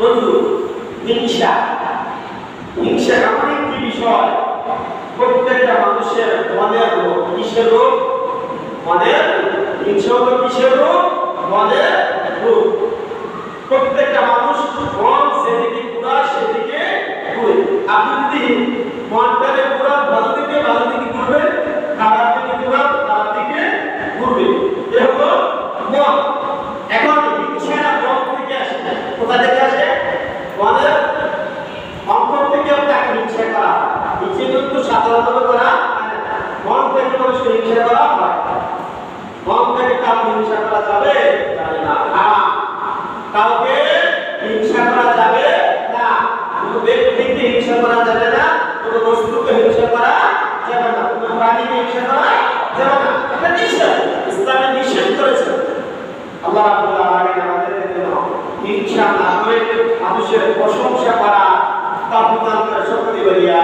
বন্ধু হিংসা হিংসা এমন একটি বিষয়, প্রত্যেকটা মানুষের মনের রোগ। কিসের রোগ? মনের হিংসা হলো কিসের রোগ? মনের রোগ। প্রত্যেকটা মানুষ মন সেদিকে পুরা, সেদিকে ঘুরে। আপনি যদি মনটাকে পুরা, ভালো দিকে ভালো দিকে ঘুরবে খারাপ দিকে পুরা, খারাপ দিকে ঘুরবে এ হলো মন এখন হিংসাটা মন থেকে আসে কোথা থেকে আসে মনের অন্তর থেকে তাকে হিংসা করা হিংসা কিন্তু করা। মন থেকে মানুষকে হিংসা করা হয়। মন হিংসা করা যাবে? কাউকে হিংসা করা যাবে? না। হিংসা করা যাবে না, কোনো বস্তুকে হিংসা করা যাবে না, কোনো প্রাণীকে হিংসা করা যাবে না। এটা নিষেধ, ইসলামে নিষেধ আল্লাহ যেন হিংসা না করে মানুষের প্রশংসা করা তা প্রধান করে শক্তি বলিয়া